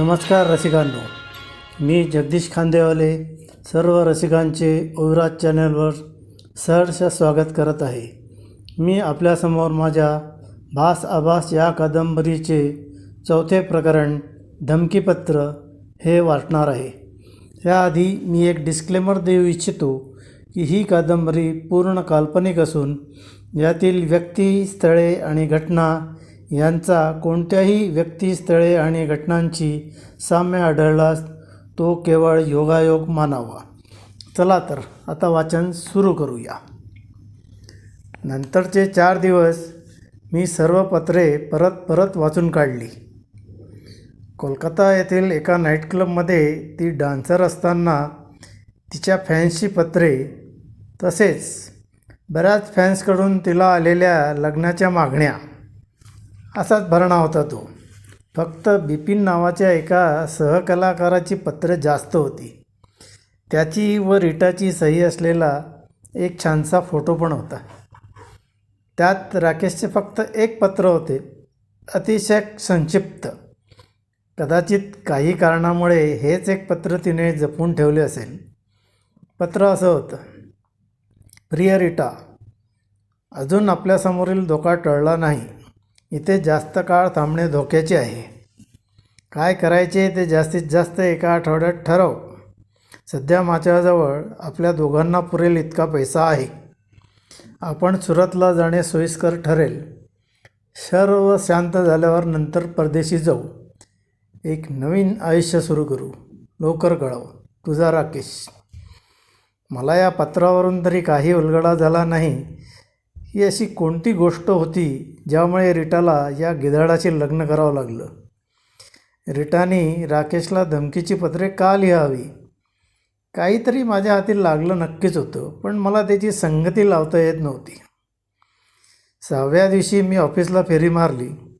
नमस्कार रसिकांनो. मी जगदीश खांदेवाले सर्व रसिकांचे ओविराज चॅनलवर सहर्ष स्वागत करत आहे. मी आपल्यासमोर माझ्या भास आभास या कादंबरीचे चौथे प्रकरण धमकीपत्र हे वाचणार आहे. याआधी मी एक डिस्क्लेमर देऊ इच्छितो की ही कादंबरी पूर्ण काल्पनिक असून यातील व्यक्ती स्थळे आणि घटना यांचा कोणत्याही व्यक्ती स्थळे आणि घटनांची साम्य आढळल्यास तो केवळ योगायोग मानावा. चला तर आता वाचन सुरू करूया. नंतरचे चार दिवस मी सर्व पत्रे परत परत वाचून काढली. कोलकाता येथील एका नाईट क्लबमध्ये ती डान्सर असताना तिच्या फॅन्सची पत्रे तसेच बऱ्याच फॅन्सकडून तिला आलेल्या लग्नाच्या मागण्या असाच भरणा होता तो. फक्त बिपिन नावाच्या एका सहकलाकाराची पत्र जास्त होती. त्याची व रिटाची सही असलेला एक छानसा फोटो पण होता. त्यात राकेशचे फक्त एक पत्र होते. अतिशय संक्षिप्त. कदाचित काही कारणामुळे हेच एक पत्र तिने जपून ठेवले असेल. पत्र असं होतं. प्रिय रिटा अजून आपल्यासमोरील धोका टळला नाही. इथे जास्त काळ थांबणे धोक्याचे आहे. काय करायचे ते जास्तीत जास्त एका आठवड्यात ठरव. सध्या माझ्याजवळ आपल्या दोघांना पुरेल इतका पैसा आहे. आपण सुरतला जाणे सोयीस्कर ठरेल. सर्व शांत झाल्यावर नंतर परदेशी जाऊ. एक नवीन आयुष्य सुरू करू. लवकर कळव. तुझा राकेश. मला या पत्रावरून तरी काही उलगडा झाला नाही. ही अशी कोणती गोष्ट होती ज्यामुळे रिटाला या गिधाडाशी लग्न करावं लागलं? रिटाने राकेशला धमकीची पत्रे का लिहावी? काहीतरी माझ्या हाती लागलं नक्कीच होतं पण मला त्याची संगती लावता येत नव्हती. सहाव्या दिवशी मी ऑफिसला फेरी मारली.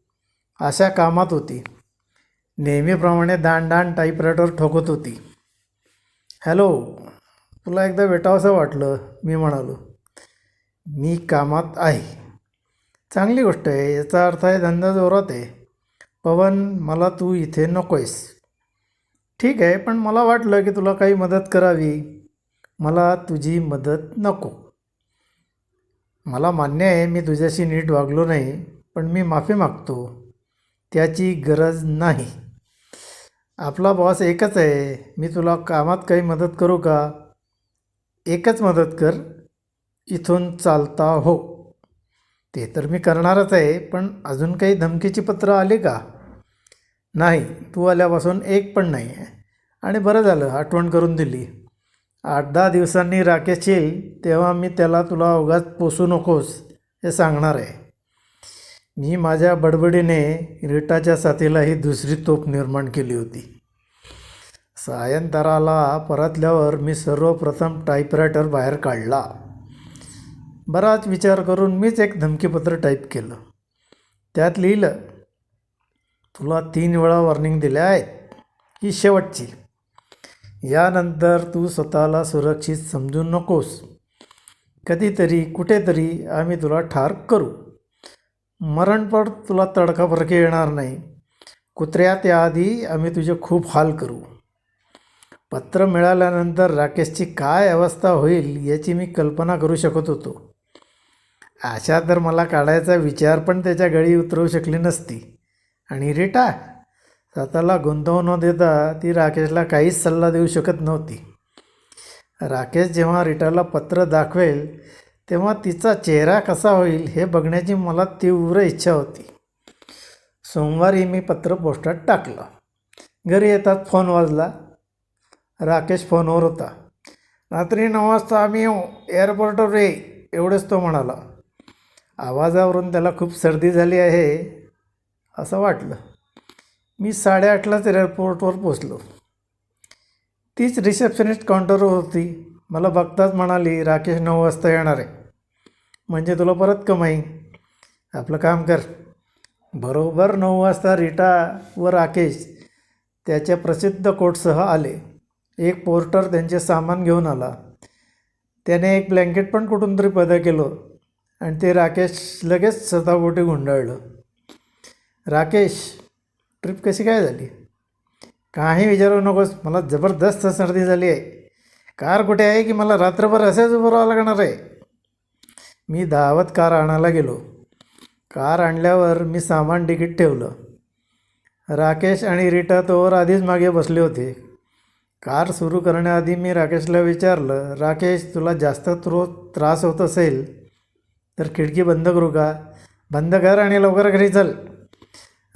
अशा कामात होती. नेहमीप्रमाणे दांड टाईपरायटर ठोकत होती. हॅलो तुला एकदा भेटावंसं वाटलं मी म्हणालो. मी कामात आहे. चांगली गोष्ट आहे याचा अर्थ आहे धंदा जोरात आहे. पवन मला तू इथे नको आहेस ठीक आहे पण मला वाटलं की तुला काही मदत करावी. मला तुझी मदत नको. मला मान्य आहे मी तुझ्याशी नीट वागलो नाही पण मी माफी मागतो. त्याची गरज नाही. आपला बॉस एकच आहे. मी तुला कामात काही मदत करू का? एकच मदत कर. इथून चालता हो. ते तर मी करणारच आहे पण अजून काही धमकीची पत्रं आली का? नाही तू आल्यापासून एक पण नाही आहे आणि बरं झालं आठवण करून दिली. आठ दहा दिवसांनी राकेश येईल तेव्हा मी त्याला तुला अवघात पोसू नकोस हे सांगणार आहे. मी माझ्या बडबडीने रिटाच्या साथीला ही दुसरी तोफ निर्माण केली होती. सायंतराला परतल्यावर मी सर्वप्रथम टाईपरायटर बाहेर काढला. बराच विचार करून मीच एक धमकीपत्र टाईप केलं. त्यात लिहिलं तुला तीन वेळा वॉर्निंग दिल्या आहेत ही शेवटची. यानंतर तू स्वतःला सुरक्षित समजू नकोस. कधीतरी कुठेतरी आम्ही तुला ठार करू. मरणपड तुला तडकाफडकी येणार नाही. कुत्र्या त्याआधी आम्ही तुझे खूप हाल करू. पत्र मिळाल्यानंतर राकेशची काय अवस्था होईल याची मी कल्पना करू शकत होतो. आशा तर मला काढायचा विचार पण त्याच्या गळी उतरवू शकली नसती. आणि रिटा स्वतःला गुंतवून न देता ती राकेशला काहीच सल्ला देऊ शकत नव्हती. राकेश जेव्हा रिटाला पत्र दाखवेल तेव्हा तिचा चेहरा कसा होईल हे बघण्याची मला तीव्र इच्छा होती. सोमवारी मी पत्र पोस्टात टाकलं. घरी येतात फोन वाजला. राकेश फोनवर होता. रात्री नऊ वाजता आम्ही येऊ एअरपोर्टवर ये एवढंच तो म्हणाला. आवाजावरून त्याला खूप सर्दी झाली आहे असं वाटलं. मी साडेआठलाच एअरपोर्टवर पोचलो तीच रिसेप्शनिस्ट काउंटरवर होती. मला बघताच म्हणाली राकेश नऊ वाजता येणार आहे. म्हणजे तुला परत कमाई. आपलं काम कर. बरोबर नऊ वाजता रिटा व राकेश त्याच्या प्रसिद्ध कोटसह आले. एक पोर्टर त्यांचे सामान घेऊन आला. त्याने एक ब्लँकेट पण कुठून तरी पैदा केलं. आणि ते राकेश लगेच स्वतःपोटी गुंडाळलं. राकेश ट्रिप कशी काय झाली? काही विचारू नकोस मला जबरदस्त सर्दी झाली आहे. कार कुठे आहे की मला रात्रभर असेच उभं राहावं लागणार आहे? मी धावत कार आणायला गेलो. कार आणल्यावर मी सामान तिकीट ठेवलं. राकेश आणि रिटा तोवर आधीच मागे बसले होते. कार सुरू करण्याआधी मी राकेशला विचारलं राकेश तुला जास्त त्रो त्रास होत असेल तर खिडकी बंद करू का? बंद कर आणि लवकर घरी चल.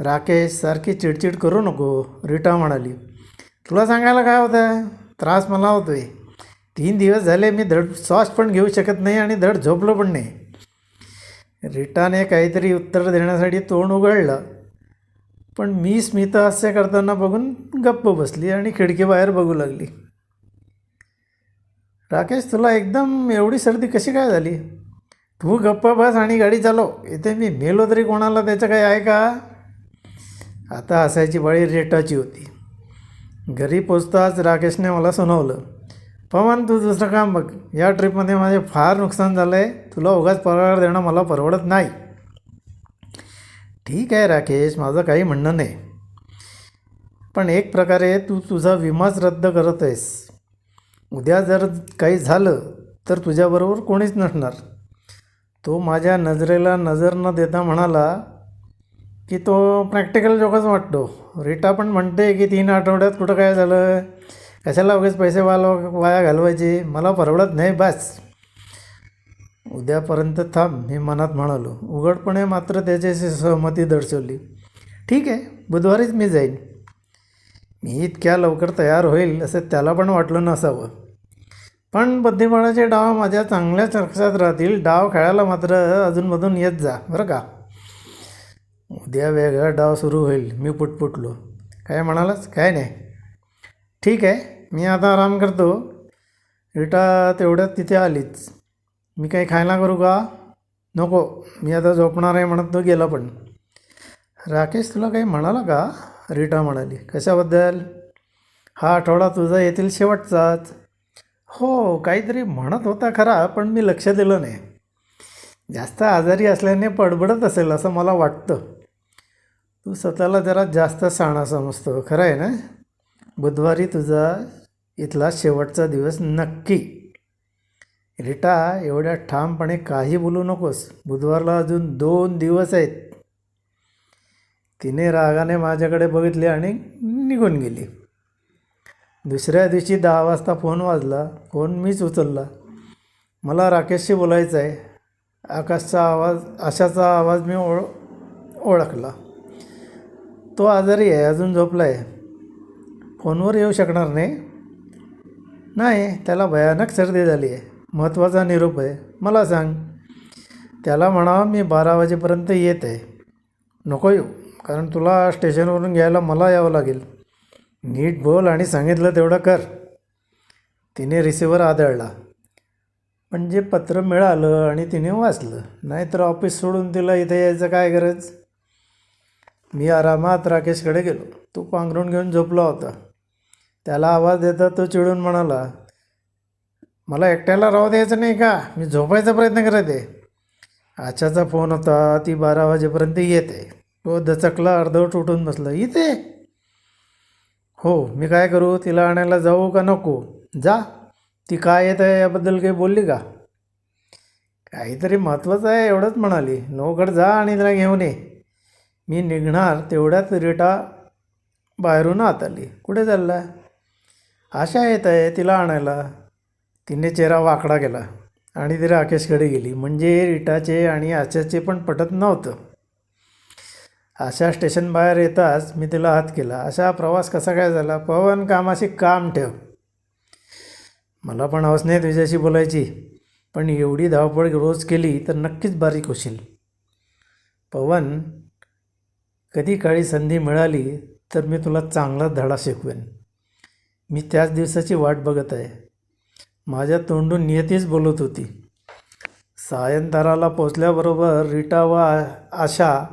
राकेश सारखी चिडचिड करू नको रिटा म्हणाली. तुला सांगायला काय होतं? त्रास मला होतोय. तीन दिवस झाले मी धड श्वास पण घेऊ शकत नाही आणि धड झोपलो पण नाही. रिटाने काहीतरी उत्तर देण्यासाठी तोंड उघडलं. पण मी स्मितहास्य करताना बघून गप्प बसली आणि खिडकीबाहेर बघू लागली. राकेश तुला एकदम एवढी सर्दी कशी काय झाली? तू गप्प बस आणि गाडी चालव. इथे मी मेलो तरी कोणाला त्याचं काही आहे का? आता असायची बळी रेटाची होती. घरी पोचताच राकेशने मला सुनावलं. पवन तू दुसरं काम बघ. या ट्रिपमध्ये माझे फार नुकसान झालं आहे तुला उगाच पगार देणं मला परवडत नाही. ठीक आहे राकेश माझं काही म्हणणं नाही. पण एक प्रकारे तू तुझा विमाच रद्द करत आहेस. उद्या जर काही झालं तर तुझ्याबरोबर कोणीच नसणार. तो माझ्या नजरेला नजर न देता म्हणाला की तो प्रॅक्टिकल जोकच वाटतो. रीटा पण म्हणते की तीन आठवड्यात कुठं काय झालं? कशाला उगेच पैसे वाल वाया घालवायचे? मला परवडत नाही बस. उद्यापर्यंत थांब मी मनात म्हणालो. उघडपणे मात्र त्याच्याशी सहमती दर्शवली. ठीक आहे बुधवारीच मी जाईन. मी इतक्या लवकर तयार होईल असं त्याला पण वाटलं नसावं. पण बुद्धिबळाचे डाव माझ्या चांगल्याच लक्षात राहतील. डाव खेळायला मात्र अजूनमधून येत जा बरं का? उद्या वेगळा डाव सुरू होईल मी पुटपुटलो. काय म्हणालास? काय नाही. ठीक आहे मी आता आराम करतो. रिटा तेवढ्यात तिथे आलीच. मी काही खायला करू का? नको मी आता झोपणार आहे म्हणत तो गेला पण. राकेश तुला काही म्हणाला का? रिटा म्हणाली. कशाबद्दल? हा आठवडा तुझा येथील शेवटचाच. हो काहीतरी म्हणत होता खरा पण मी लक्ष दिलं नाही. जास्त आजारी असल्याने पडबडत असेल असं मला वाटतं. तू स्वतःला जरा जास्त साणा समजतो खरं आहे ना? बुधवारी तुझा इथला शेवटचा दिवस नक्की. रिटा एवढ्या ठामपणे काही बोलू नकोस. बुधवारला अजून दोन दिवस आहेत. तिने रागाने माझ्याकडे बघितले आणि निघून गेली. दुसऱ्या दिवशी दहा वाजता फोन वाजला. फोन मीच उचलला. मला राकेशशी बोलायचं आहे. आकाशचा आवाज आशाचा आवाज मी ओळ ओळखला. तो आजारी आहे अजून झोपला आहे फोनवर येऊ शकणार नाही? नाही त्याला भयानक सर्दी झाली आहे. महत्त्वाचा निरोप आहे. मला सांग. त्याला म्हणावं मी बारा वाजेपर्यंत येत आहे. नको येऊ कारण तुला स्टेशनवरून घ्यायला मला यावं लागेल. नीट बोल आणि सांगितलं तेवढं कर. तिने रिसिव्हर आदळला. म्हणजे पत्र मिळालं आणि तिने वाचलं. नाहीतर ऑफिस सोडून तिला इथे यायचं काय गरज? मी आरामात राकेशकडे गेलो. तो पांघरून घेऊन झोपला होता. त्याला आवाज देता तो चिडून म्हणाला मला एकट्याला राहू द्यायचं नाही का? मी झोपायचा प्रयत्न करत आहे. आशाचा फोन होता ती बारा वाजेपर्यंत येते. तो दचकला अर्धवट उठून बसला. इथे? हो मी काय करू? तिला आणायला जाऊ का नको? जा. ती काय येत आहे याबद्दल काही बोलली का? काहीतरी महत्त्वाचं आहे एवढंच म्हणाली. नोकड जा आणि तिला घेऊन ये. मी निघणार तेवढ्यात रिटा बाहेरून आत आली कुठे चालला? आशा येत आहे तिला आणायला. तिने चेहरा वाकडा केला आणि ती राकेशकडे गेली. म्हणजे रिटाचे आणि आशाचे पण पटत नव्हतं. अशा स्टेशन बाहेर येताच मी तिला हात केला. अशा प्रवास कसा काय झाला? पवन कामाशी काम ठेव. मला पण हवस नाही तुझ्याशी बोलायची. पण एवढी धावपळ रोज केली तर नक्कीच बारीक होशील. पवन कधी काळी संधी मिळाली तर मी तुला चांगला धडा शिकवेन. मी त्याच दिवसाची वाट बघत आहे. माझ्या तोंडून नियतीच बोलत होती. सायंताराला पोचल्याबरोबर रीटा व आशा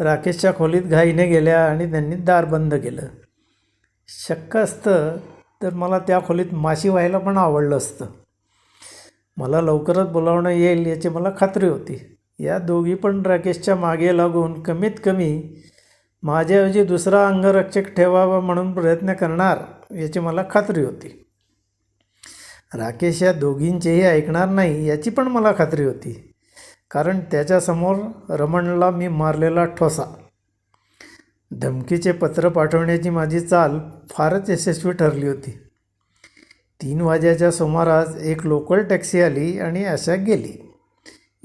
राकेशच्या खोलीत घाईने गेल्या आणि त्यांनी दार बंद केलं. शक्य असतं तर मला त्या खोलीत माशी व्हायला पण आवडलं असतं. मला लवकरच बोलावणं येईल याची मला खात्री होती. या दोघी पण राकेशच्या मागे लागून कमीत कमी माझ्याऐवजी दुसरा अंगरक्षक ठेवावा म्हणून प्रयत्न करणार याची मला खात्री होती. राकेश या दोघींचेही ऐकणार नाही याची पण मला खात्री होती. कारण त्याच्यासमोर रमणला मी मारलेला ठोसा. धमकीचे पत्र पाठवण्याची माझी चाल फारच यशस्वी ठरली होती. तीन वाजेच्या सुमारास एक लोकल टॅक्सी आली आणि अशा गेली.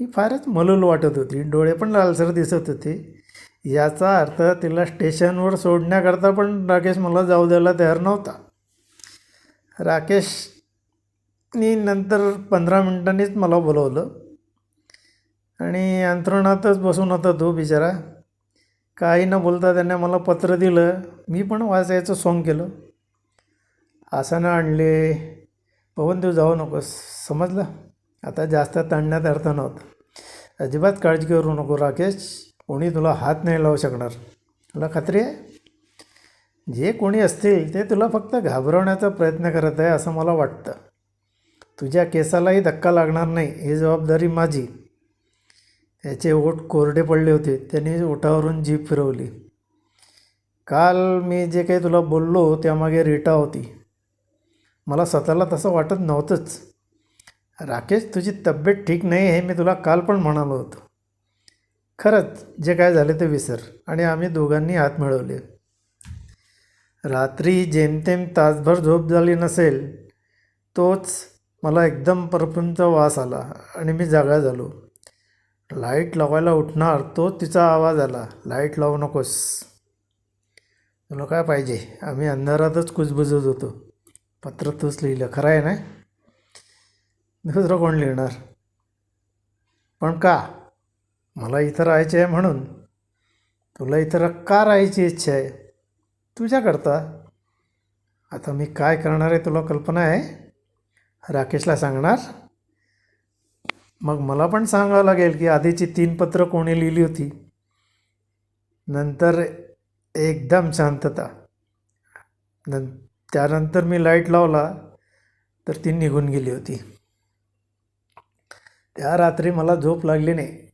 ही फारच मलूल वाटत होती. डोळे पण लालसर दिसत होते. याचा अर्थ तिला स्टेशनवर सोडण्याकरता पण राकेश मला जाऊ द्यायला तयार नव्हता. राकेशनी नंतर पंधरा मिनिटांनीच मला बोलवलं. आणि अंथरुणातच बसून होता तो बिचारा. काही न बोलता त्याने मला पत्र दिलं. मी पण वाचायचं सोंग केलं. आसनं आणले. पवन तू जाऊ नकोस. समजलं? आता जास्त ताणण्यात अर्थ नव्हता. अजिबात काळजी करू नको राकेश. कोणी तुला हात नाही लावू शकणार. तुला खात्री आहे? जे कोणी असतील ते तुला फक्त घाबरवण्याचा प्रयत्न करत आहे असं मला वाटतं. तुझ्या केसालाही धक्का लागणार नाही. ही जबाबदारी माझी. याचे ओठ कोरडे पडले होते. त्यांनी ओठावरून जीभ फिरवली. काल मी जे काही तुला बोललो त्यामागे रीटा होती. मला स्वतःला तसं वाटत नव्हतंच. राकेश तुझी तब्येत ठीक नाही हे मी तुला काल पण म्हणालो होतो. खरंच जे काय झाले ते विसर. आणि आम्ही दोघांनी हात मिळवले. रात्री जेमतेम तासभर झोप झाली नसेल तोच मला एकदम परफ्यूमचा वास आला आणि मी जागा झालो. लाइट लावायला उठणार तोच तिचा आवाज आला. लाइट लावू नकोस. तुला काय पाहिजे? आम्ही अंधारातच कुजबुजत होतो. पत्र तूच लिहिलं. खरं आहे ना? दुसरं कोण लिहिणार? पण का? मला इथं राहायचे आहे म्हणून. तुला इथं का राहायची इच्छा आहे? तुझ्याकरता. आता मी काय करणार आहे तुला कल्पना आहे? राकेशला सांगणार? मग मला पण सांगावं लागेल की आधीची तीन पत्रं कोणी लिहिली होती? नंतर एकदम शांतता. नं त्यानंतर मी लाइट लावला तर ती निघून गेली होती. त्या रात्री मला झोप लागली नाही.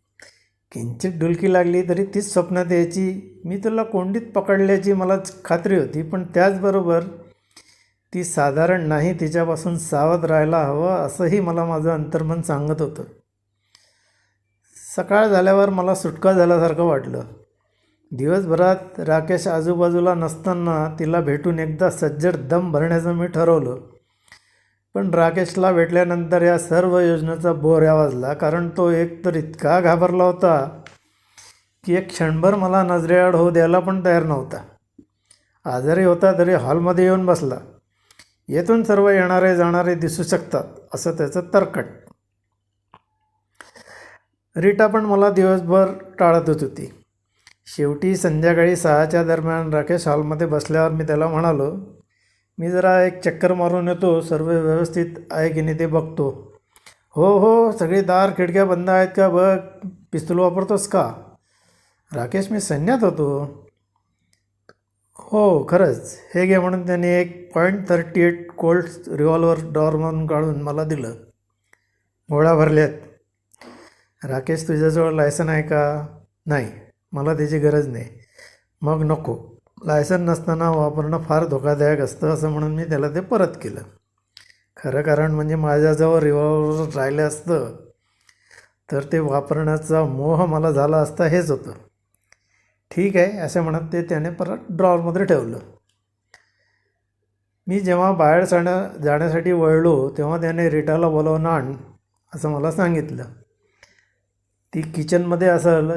किंचित डुलकी लागली तरी तीच स्वप्नात यायची मी तुला कोंडीत पकडल्याची मला खात्री होती पण त्याचबरोबर ती साधारण नाही तिच्यापासून सावध राहायला हवं असंही मला माझं अंतर्मन सांगत होतं. सकाळ झाल्यावर मला सुटका झाल्यासारखं वाटलं. दिवसभरात राकेश आजूबाजूला नसताना तिला भेटून एकदा सज्जड दम भरण्याचं मी ठरवलं. पण राकेशला भेटल्यानंतर या सर्व योजनेचा बोर वाजला कारण तो एक तर इतका घाबरला होता की एक क्षणभर मला नजरेआड होऊ द्यायला पण तयार नव्हता. आजारी होता तरी हॉलमध्ये येऊन बसला. येथून सर्व येणारे जाणारे दिसू शकतात असं त्याचं तर्कट रीटा पण मला दिवसभर टाळतच होती. शेवटी संध्याकाळी सहाच्या दरम्यान राकेश हॉलमध्ये बसल्यावर मी त्याला म्हणालो मी जरा एक चक्कर मारून येतो सर्व व्यवस्थित आहे की नाही ते बघतो. हो हो सगळी दार खिडक्या बंद आहेत का बघ? पिस्तूल वापरतोस का? राकेश मी सैन्यात होतो. हो खरंच. हे घे म्हणून त्याने एक point thirty eight colt revolver डॉरमधून काढून मला दिलं. गोळ्या भरल्यात राकेश तुझ्याजवळ लायसन आहे का? नाही. मला त्याची गरज नाही. मग नको. लायसन नसताना वापरणं फार धोकादायक असतं असं म्हणून मी त्याला ते परत केलं. खरं कारण म्हणजे माझ्याजवळ रिव्हॉल्वर राहिलं असतं. तर ते वापरण्याचा मोह मला झाला असता हेच होतं. ठीक आहे असं म्हणत ते त्याने परत ड्रॉवरमध्ये ठेवलं. मी जेव्हा बाहेर जाण्या जाण्यासाठी वळलो तेव्हा त्याने रिटाला बोलावून आण असं मला सांगितलं. ती किचनमध्ये असेल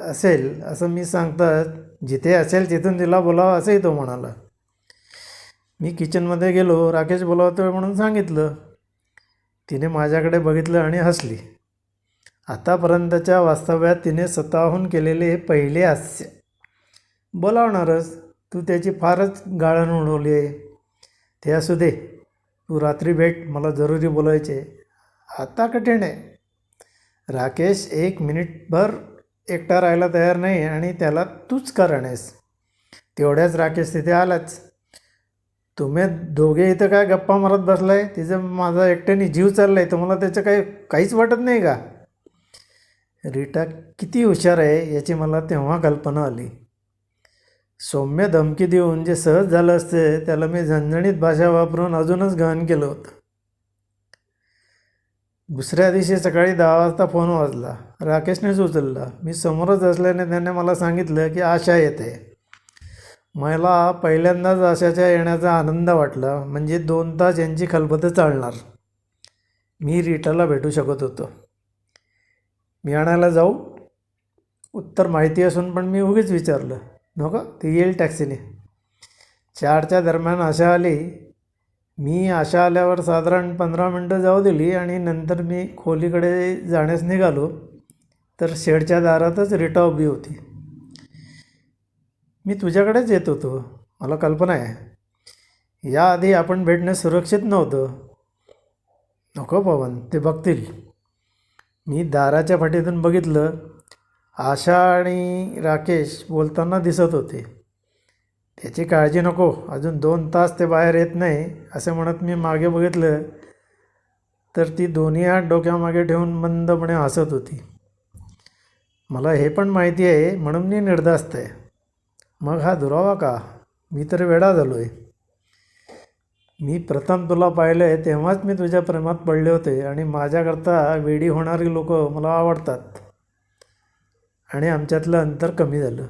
असेल असं मी सांगतात जिथे असेल तिथून तिला बोलावं असंही तो म्हणाला. मी किचनमध्ये गेलो राकेश बोलावतोय म्हणून सांगितलं. तिने माझ्याकडे बघितलं आणि हसली. आतापर्यंतच्या वास्तव्यात तिने स्वतःहून केलेले हे पहिले हास्य. बोलावणारच तू त्याची फारच गाळण उडवली आहे. ते असू दे तू रात्री भेट मला जरुरी बोलायचे. आता कठीण आहे. राकेश एक मिनिटभर एकटा राहायला तयार नाही आणि त्याला तूच कारण आहेस. तेवढ्याच राकेश तिथे आलाच. तुम्ही दोघे इथं काय गप्पा मारत बसलाय? तिचं माझा एकट्याने जीव चालला आहे तुम्हाला त्याचं काही काहीच वाटत नाही का? रीटा किती हुशार आहे याची मला तेव्हा कल्पना आली. सौम्य धमकी देऊन जे सहज झालं असते त्याला मी झणझणीत भाषा वापरून अजूनच गहन केलं होतं. दुसऱ्या दिवशी सकाळी दहा वाजता फोन वाजला. राकेशनेच उचलला मी समोरच असल्याने त्याने मला सांगितलं की आशा येते. मला पहिल्यांदाच आशाच्या येण्याचा आनंद वाटला म्हणजे दोन तास यांची खलबतं चालणार. मी रीटाला भेटू शकत होतो. मी आणायला जाऊ. उत्तर माहिती असून पण मी उगीच विचारलं. नका ती येईल टॅक्सीने. चारच्या दरम्यान आशा आली. मी आशा आल्यावर साधारण पंधरा मिनटं जाऊ दिली आणि नंतर मी खोलीकडे जाण्यास निघालो. तर शेडच्या दारातच रिटा उभी होती. मी तुझ्याकडेच येत होतो. मला कल्पना आहे. याआधी आपण भेटणं सुरक्षित नव्हतं. नको पवन ते बघतील. मी दाराच्या फाटीतून बघितलं आशा आणि राकेश बोलताना दिसत होते. त्याची काळजी नको अजून दोन तास ते बाहेर येत नाही असे म्हणत मी मागे बघितलं तर ती दोन्ही हात डोक्यामागे ठेवून मंदपणे हसत होती. मला हे पण माहिती आहे म्हणून मी निर्धास्त आहे. मग हा दुरावा का? मी तर वेडा झालो आहे मी प्रथम तुला पाहिलं आहे तेव्हाच मी तुझ्या प्रेमात पडले होते आणि माझ्याकरता वेडी होणारी लोक मला आवडतात. आणि आमच्यातलं अंतर कमी झालं.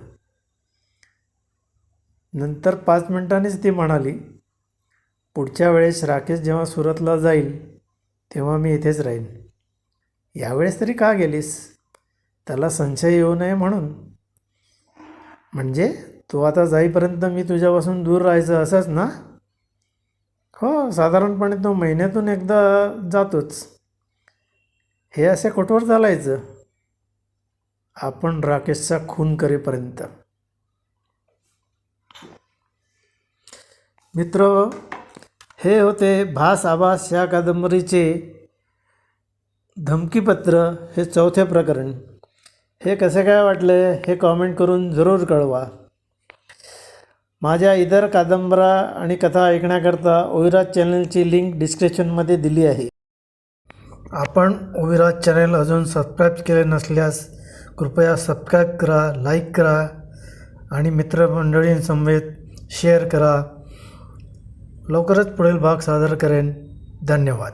नंतर पाच मिनिटांनीच ती म्हणाली पुढच्या वेळेस राकेश जेव्हा सुरतला जाईल तेव्हा मी इथेच राहीन. यावेळेस तरी का गेलीस? त्याला संशय येऊ नये म्हणून. म्हणजे तू आता जाईपर्यंत मी तुझ्यापासून दूर राहायचं असंच ना? हो साधारणपणे तो महिन्यातून एकदा जातोच. हे असे कुठवर चालायचं? आपण राकेशचा खून करेपर्यंत. मित्र हे होते भास आभास या कादंबरीचे धमकीपत्र हे चौथे प्रकरण. हे कसे काय वाटले हे कॉमेंट करून जरूर कळवा. माझ्या इतर कादंबरा आणि कथा ऐकण्याकरता ओविराज चॅनलची लिंक डिस्क्रिप्शनमध्ये दिली आहे. आपण ओविराज चॅनल अजून सबस्क्राईब केले नसल्यास कृपया सबस्क्राईब करा लाईक करा आणि मित्रमंडळींसमवेत शेअर करा. लवकरच पुढील भाग सादर करेन. धन्यवाद.